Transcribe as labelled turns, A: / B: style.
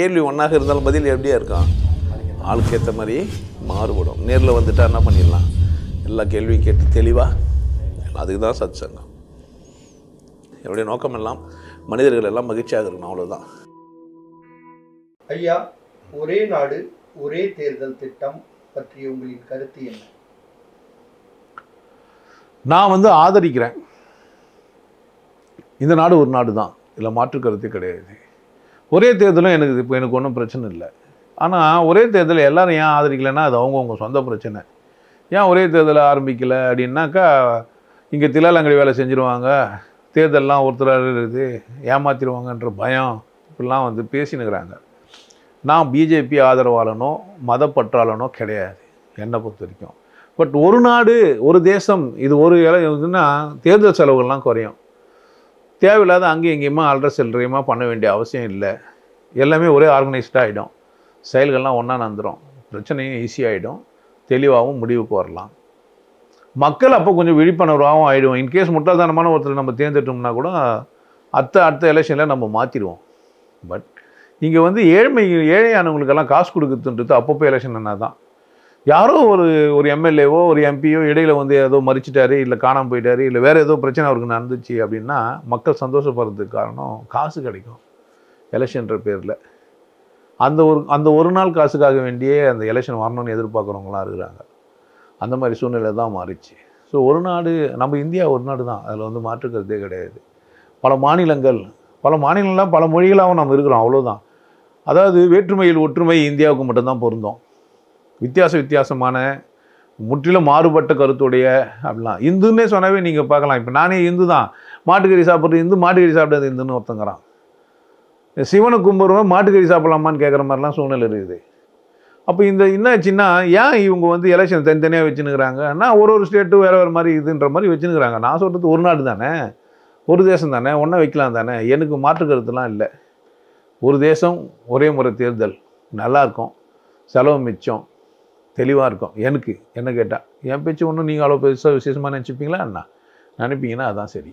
A: கேள்வி ஒன்றாக இருந்தாலும் பதில் எப்படியா இருக்கும்? ஆளுக்கு ஏற்ற மாதிரி மாறுபடும். நேரில் வந்துட்டா என்ன பண்ணிடலாம்? எல்லா கேள்வியும் கேட்டு தெளிவாக அதுக்கு தான் சத் சங்கம் என்னுடைய நோக்கம் எல்லாம் மனிதர்கள் எல்லாம் மகிழ்ச்சியாக இருக்கணும் அவ்வளோதான்
B: ஐயா ஒரே நாடு ஒரே தேர்தல் திட்டம் பற்றிய உங்களின் கருத்து என்ன?
A: நான் வந்து ஆதரிக்கிறேன். இந்த நாடு ஒரு நாடு தான் இதில் மாற்று கருத்தே கிடையாது. ஒரே தேர்தலும் எனக்கு இப்போ எனக்கு ஒன்றும் பிரச்சனை இல்லை. ஆனால் ஒரே தேர்தல் எல்லாரும் ஏன் ஆதரிக்கலைன்னா அது அவங்கவுங்க சொந்த பிரச்சனை. ஏன் ஒரே தேர்தல் ஆரம்பிக்கலை அப்படின்னாக்கா இங்கே திலாலங்கடி வேலை செஞ்சுருவாங்க. தேர்தலெலாம் ஒருத்தராக இருக்குது ஏமாத்திடுவாங்கன்ற பயம் இப்படிலாம் வந்து பேசினுக்கிறாங்க. நான் பிஜேபி ஆதரவாளனோ மதப்பற்றாளனோ கிடையாது என்னை பொறுத்த வரைக்கும். பட் ஒரு நாடு ஒரு தேசம் இது ஒரு இலை இதுன்னா தேர்தல் செலவுகள்லாம் குறையும். தேவையில்லாத அங்கேயும் இங்கேயுமா அல்ற செல்றையுமா பண்ண வேண்டிய அவசியம் இல்லை. எல்லாமே ஒரே ஆர்கனைஸ்டாக ஆகிடும் செயல்கள்லாம் ஒன்றா நந்துடும் பிரச்சனையும் ஈஸியாகிடும் தெளிவாகவும் முடிவுக்கு வரலாம். மக்கள் அப்போ கொஞ்சம் விழிப்புணர்வாகவும் ஆகிடும் இன்கேஸ் முட்டாள்தனமான ஒருத்தர் நம்ம தேர்ந்தெடுத்தோம்னா கூட அடுத்த அடுத்த எலெக்ஷனில் நம்ம மாற்றிடுவோம் பட் இங்கே வந்து ஏழ்மை ஏழையானவங்களுக்கெல்லாம் காசு கொடுக்குறதுன்றது அப்பப்போ எலெக்ஷன் என்ன தான். யாரோ ஒரு ஒரு எம்எல்ஏவோ ஒரு எம்பியோ இடையில் வந்து ஏதோ மறிச்சிட்டாரு இல்லை காணாமல் போயிட்டாரு இல்லை வேறு ஏதோ பிரச்சனை அவருக்கு நடந்துச்சு அப்படின்னா மக்கள் சந்தோஷப்படுறதுக்கு காரணம் காசு கிடைக்கும். எலெக்ஷன்ற பேரில். அந்த ஒரு அந்த ஒரு நாள் காசுக்காக வேண்டியே அந்த எலெக்ஷன் வரணும்னு எதிர்பார்க்குறவங்களாம் இருக்கிறாங்க. அந்த மாதிரி சூழ்நிலை தான் மாறிச்சு. ஸோ ஒரு நாடு நம்ம இந்தியா ஒரு நாடு தான். அதில் வந்து மாற்றுக்கிறதே கிடையாது. பல மாநிலங்கள் பல மாநிலங்கள்லாம் பல மொழிகளாகவும் நம்ம இருக்கிறோம் அவ்வளோதான் அதாவது வேற்றுமையில் ஒற்றுமை இந்தியாவுக்கு மட்டும்தான் பொருந்தோம். வித்தியாச வித்தியாசமான முற்றிலும் மாறுபட்ட கருத்துடைய அப்படிலாம். இந்துன்னே சொன்னாவே நீங்கள் பார்க்கலாம். இப்போ நானே இந்து தான். மாட்டுக்கறி சாப்பிட்றது இந்து மாட்டுக்கறி சாப்பிட்றது இந்துன்னு ஒருத்தங்கிறான். சிவனை கும்பிட்றவன் மாட்டுக்கறி சாப்பிட்லாமான்னு கேட்குற மாதிரிலாம் சூழ்நிலை இருக்குது. அப்போ இந்த என்னாச்சுன்னா ஏன் இவங்க வந்து எலெக்ஷன் தனித்தனியாக வச்சுனுக்கிறாங்க ஆனால் ஒரு ஒரு ஸ்டேட்டு வேறு வேறு மாதிரி இதுன்ற மாதிரி வச்சுன்னுக்குறாங்க. நான் சொல்கிறது ஒரு நாடு தானே? ஒரு தேசம் தானே? ஒன்றா வைக்கலாம் தானே? எனக்கு மாற்று கருத்துலாம் இல்லை. ஒரு தேசம் ஒரே முறை தேர்தல். நல்லாயிருக்கும் செலவு மிச்சம். தெளிவாக இருக்கும். எனக்கு என்ன கேட்டால் என் பேச்சு ஒன்றும் நீங்கள் அவ்வளோ பெருசாக விசேஷமாக நினச்சிப்பீங்களா? என்ன நினைப்பீங்கன்னா அதான் சரி.